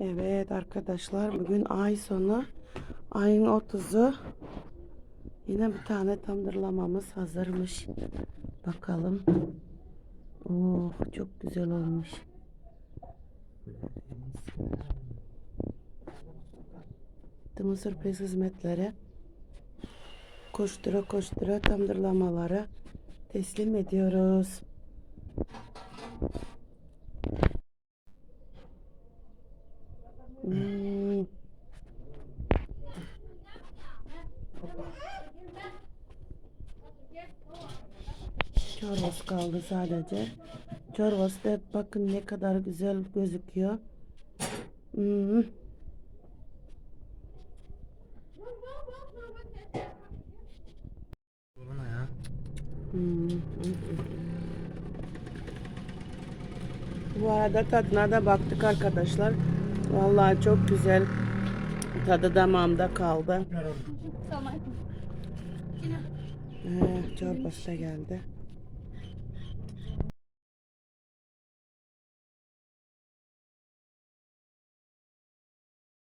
Evet arkadaşlar bugün ay sonu ayın 30'u yine bir tane tandırlamamız hazırmış. Bakalım. Oh çok güzel olmuş. Tımı sürpriz hizmetleri koştura koştura tandırlamaları teslim ediyoruz. Hmm. Çorbası kaldı sadece. Çorbası da bakın ne kadar güzel gözüküyor. Hmm. Hmm. Bu arada tadına da baktık arkadaşlar. Vallahi çok güzel. Tadı damağımda kaldı. Ee, çorbası da geldi.